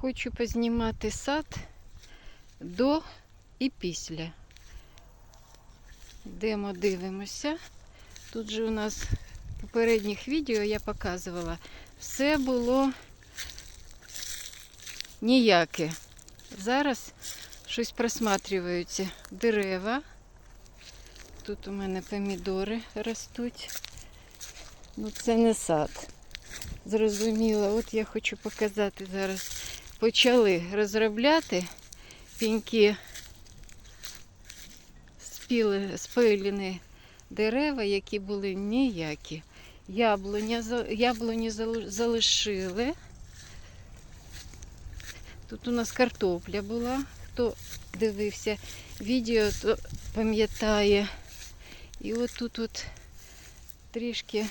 Хочу познімати сад до і після. Йдемо дивимося. Тут же у нас в попередніх відео я показувала, все було ніяке. Зараз щось просматрюються дерева. Тут у мене помідори ростуть. Ну це не сад. Зрозуміло, от я хочу показати зараз. Почали розробляти піньки спіли, спилені дерева, які були ніякі. Яблуня, яблуні залишили. Тут у нас картопля була. Хто дивився відео, то пам'ятає. І от тут от трішки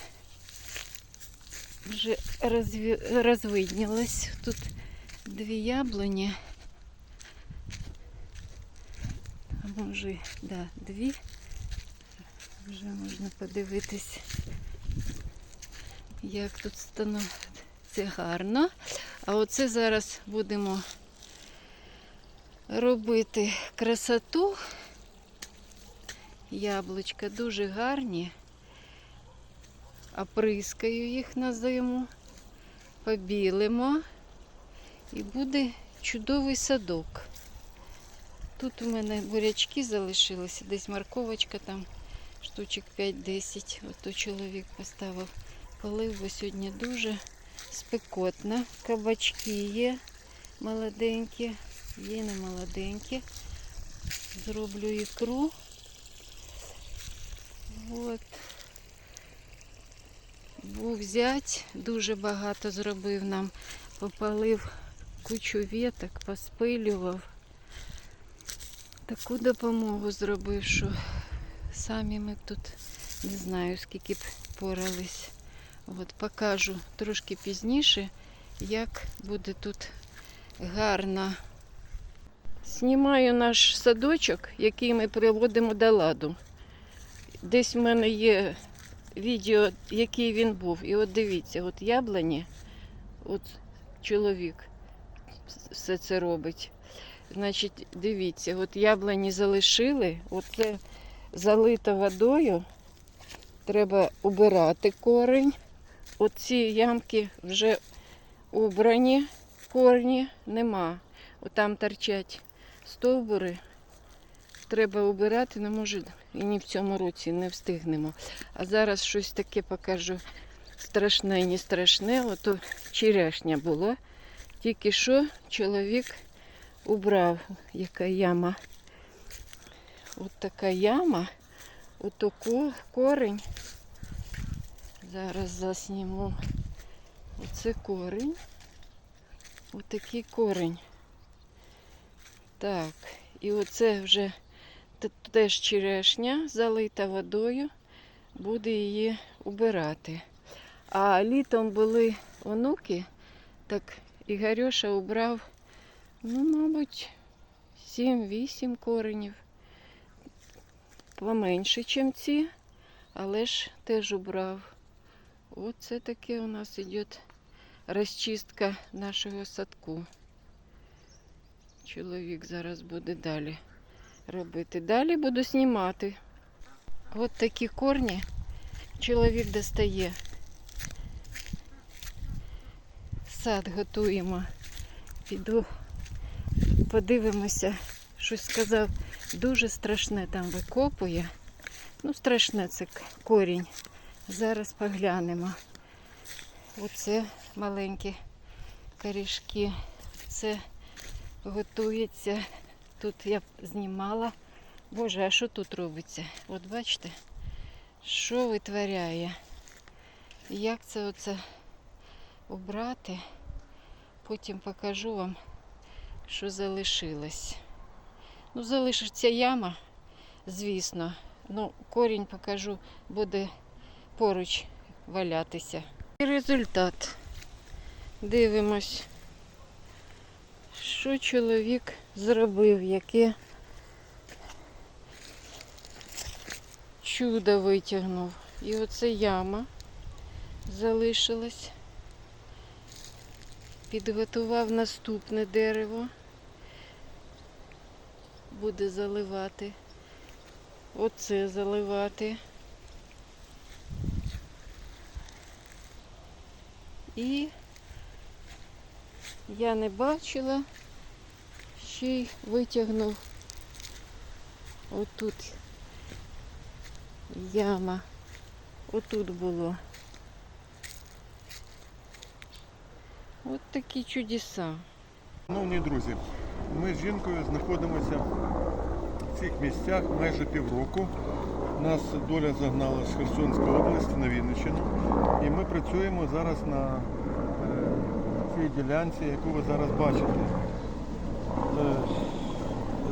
вже розві... розвиднілось. Тут дві яблуні. А може, да, дві. Вже можна подивитись, як тут становиться гарно. А оце зараз будемо робити красоту. Яблучка дуже гарні. Оприскаю їх на зиму, побілимо і буде чудовий садок. Тут у мене бурячки залишилися, десь морковочка там штучок 5-10. Ото чоловік поставив полив, бо сьогодні дуже спекотно. Кабачки є молоденькі, є не молоденькі. Зроблю ікру. От. Був зять, дуже багато зробив нам, попалив кучу віток, поспилював. Таку допомогу зробив, що самі ми тут не знаю, скільки б порались. От покажу трошки пізніше, як буде тут гарно. Знімаю наш садочок, який ми приводимо до ладу. Десь в мене є відео, який він був. І от дивіться, от яблуні, от чоловік все це робить. Значить, дивіться, от яблуні залишили, от це залито водою. Треба убирати корінь. Оці ямки вже убрані, корні нема. Отам торчать стовбури. Треба убирати, не може і ні в цьому році не встигнемо. А зараз щось таке покажу страшне, не страшне. Ото черешня була. Тільки що чоловік убрав, яка яма. От така яма, ото ко- корень. Зараз засніму. Оце корень. Отакий корень. Так, і оце вже теж черешня залита водою. Буде її убирати. А літом були онуки, так Ігорюша убрав, ну, мабуть, 7-8 коренів. Поменше, ніж ці, але ж теж убрав. Оце таке у нас іде розчистка нашого садку. Чоловік зараз буде далі робити. Далі буду знімати. От такі корні чоловік достає. Сад готуємо. Піду, подивимося, щось сказав. Дуже страшне там викопує. Ну, страшне це корінь. Зараз поглянемо. Оце маленькі корішки. Це готується. Тут я знімала. Боже, а що тут робиться? От бачите, що витворяє? Як це оце убрати? Потім покажу вам, що залишилось. Ну, залишиться яма, звісно. Ну, корінь покажу, буде поруч валятися. І результат. Дивимось, що чоловік зробив, яке чудо витягнув. І оце яма залишилась. Підготував наступне дерево. Буде заливати. Оце заливати. І я не бачила, ще й витягнув отут яма. Отут було. От такі чудеса. Шановні друзі, ми з жінкою знаходимося в цих місцях майже півроку. Нас доля загнала з Херсонської області на Вінниччину. І ми працюємо зараз на е, цій ділянці, яку ви зараз бачите. Е,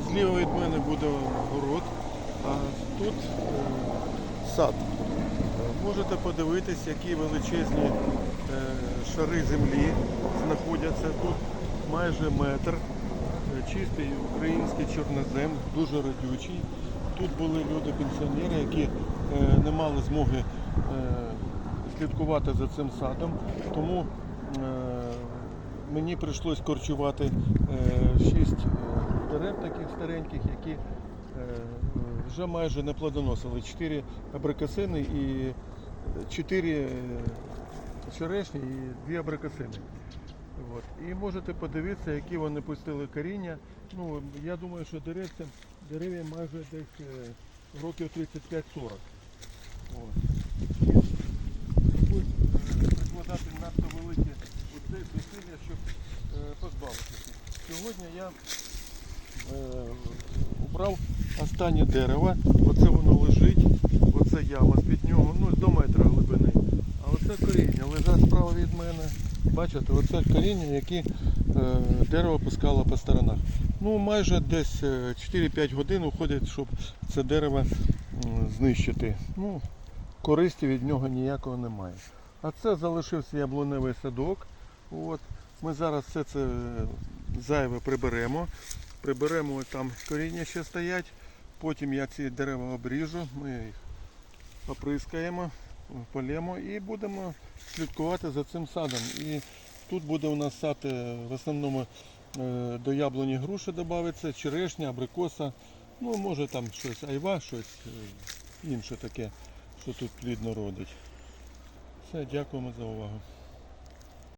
Зліва від мене буде город, а тут е, сад. Можете подивитись, які величезні е, шари землі знаходяться тут майже метр. Е, Чистий український чорнозем, дуже родючий. Тут були люди-пенсіонери, які е, не мали змоги слідкувати за цим садом. Тому мені прийшлось корчувати шість дерев таких стареньких, які вже майже не плодоносили. Чотири абрикосини і чотири е, черешні і дві абрикосини. От. І можете подивитися, які вони пустили коріння. Ну, я думаю, що деревцям, дерев'ям майже десь е, років 35-40. От. І е, прикладати надто великі зусилля, щоб е, позбавитися. Сьогодні я е, обрав останнє дерево. Оце воно лежить, оце яма з-під нього, ну до метра глибини. А оце коріння лежать справа від мене. Бачите, оце коріння, які е, дерево пускало по сторонах. Ну, майже десь е, 4-5 годин уходить, щоб це дерево знищити. Ну, користі від нього ніякого немає. А це залишився яблуневий садок. От. Ми зараз все це е, зайве приберемо. Приберемо там коріння ще стоять. Потім я ці дерева обріжу, ми їх оприскаємо, полємо і будемо слідкувати за цим садом. І тут буде у нас сад е, в основному е, до яблуні груші додається, черешня, абрикоса. Ну, може там щось айва, щось е, інше таке, що тут плідно родить. Все, дякуємо за увагу.